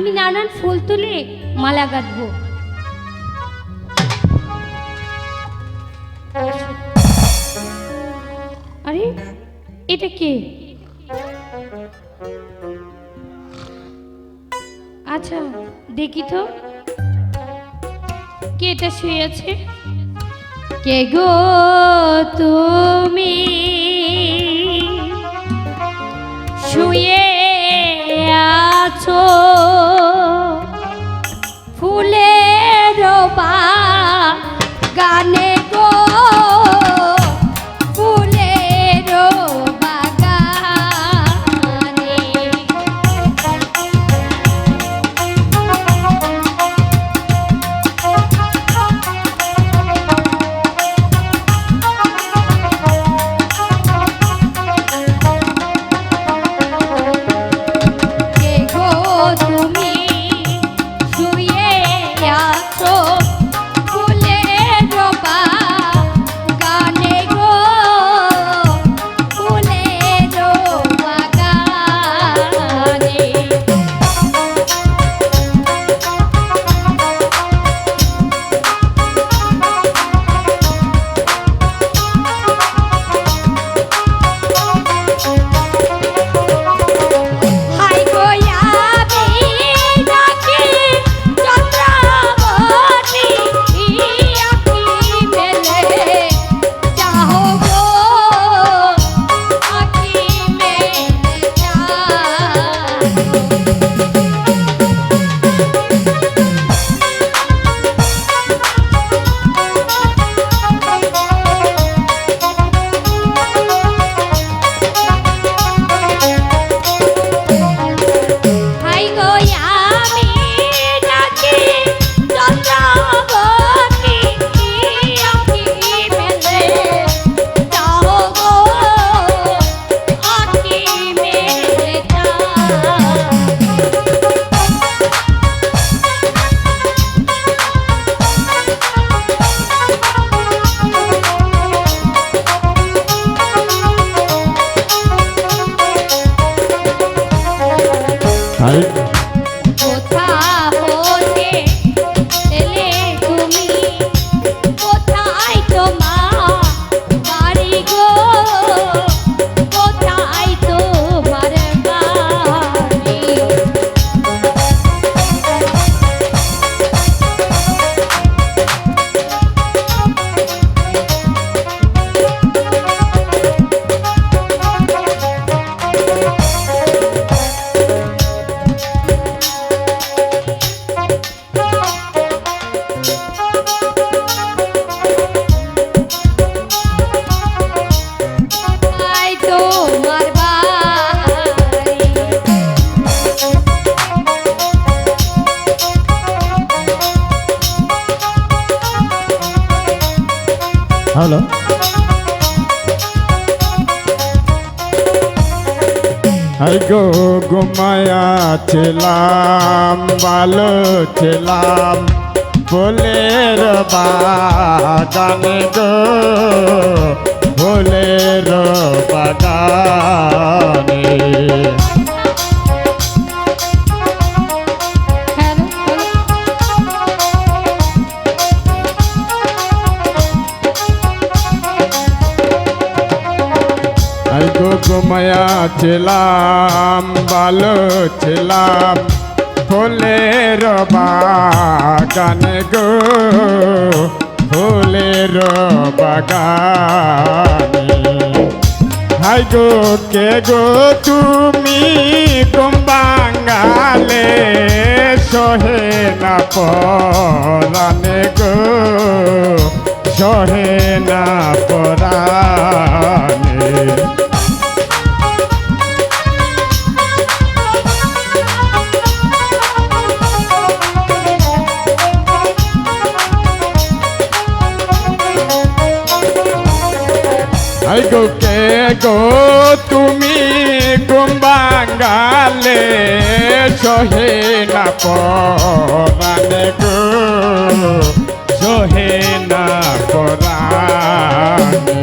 আমি নানান ফুল তুলে মালা গাঁথবো। আরে, এটা কে? আচ্ছা দেখি তো। কে এটা শুয়ে আছে? কে গো তুমি? শুয়ে হাই গো ঘুমায়া ছিলাম ভালো ছিলাম। ভোলের বাগান গো ভোলের বাগানে। হাই গো ঘুমায়া ছিলাম, ভালো ছিলাম। ফুলের বাগানে গো, ফুলের বাগানে। হাই গো, কে গো তুমি? কুম্বাঙ্গালে সহে না পরানে গো, সহে না পরানে। গো কে গো তুমি কুম্বাঙ্গালে সহে না পরানে গো সহে না পরানে।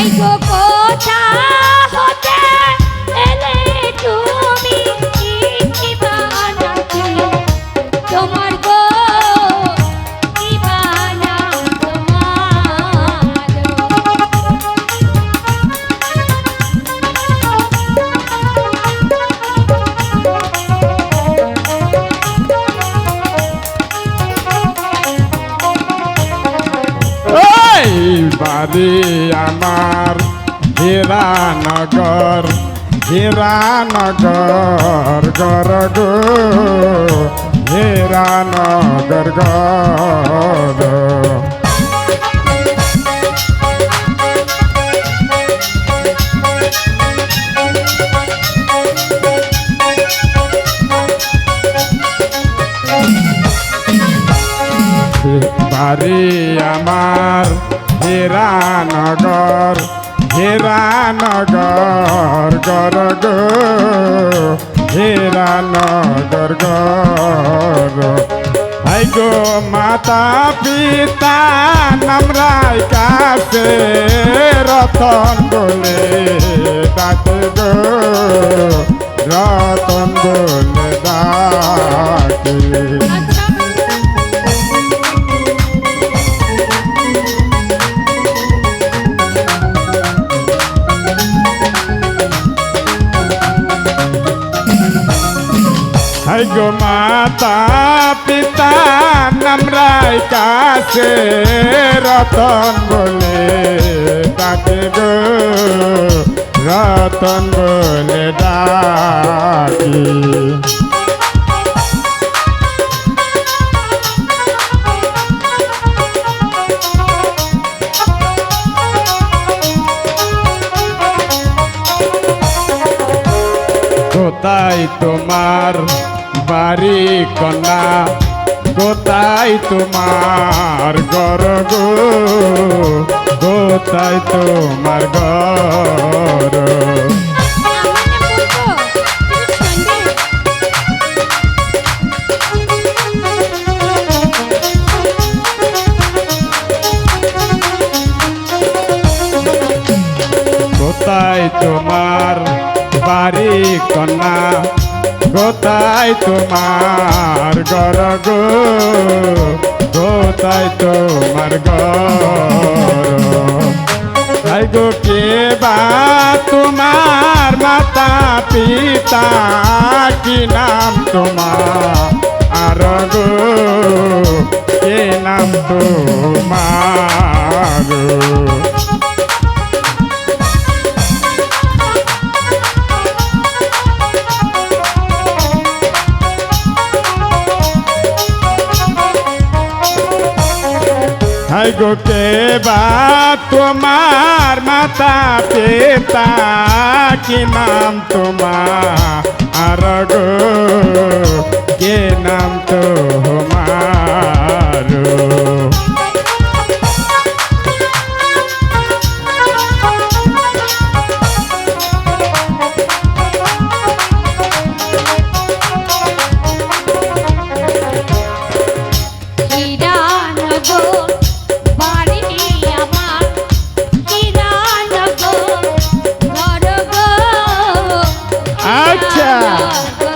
হাই গো কোথা হতে এলে তুমি তোমার গো কি হীরানগর হীরানগর গর গো হীরানগর গর বাড়ি আমার হীরানগর হীরানগর গর গো হীরানগর গর হাই গো মাতা পিতা, নামরাই কাছে রতন বলে ডাকে গো। রতন বলে ডাকে। গো মাতা পিতা নামরাই কাছে রতন বলে ডাকে গো রতন বলে ডাকি। কোথায় তোমার বাড়ি কন্যা কোথায় তোমার গর গো কোথায় তোমার গর কোথায় তোমার গর গো কোথায় তোমার গর হাই গো কে বা তোমার মাতা পিতা, কি নাম তোমার? আর গো কে নাম তোমার হাই গো কে বা তোমার মাতা পিতা কি নাম তোমার গো কে নাম তোমার? Acha. Yeah.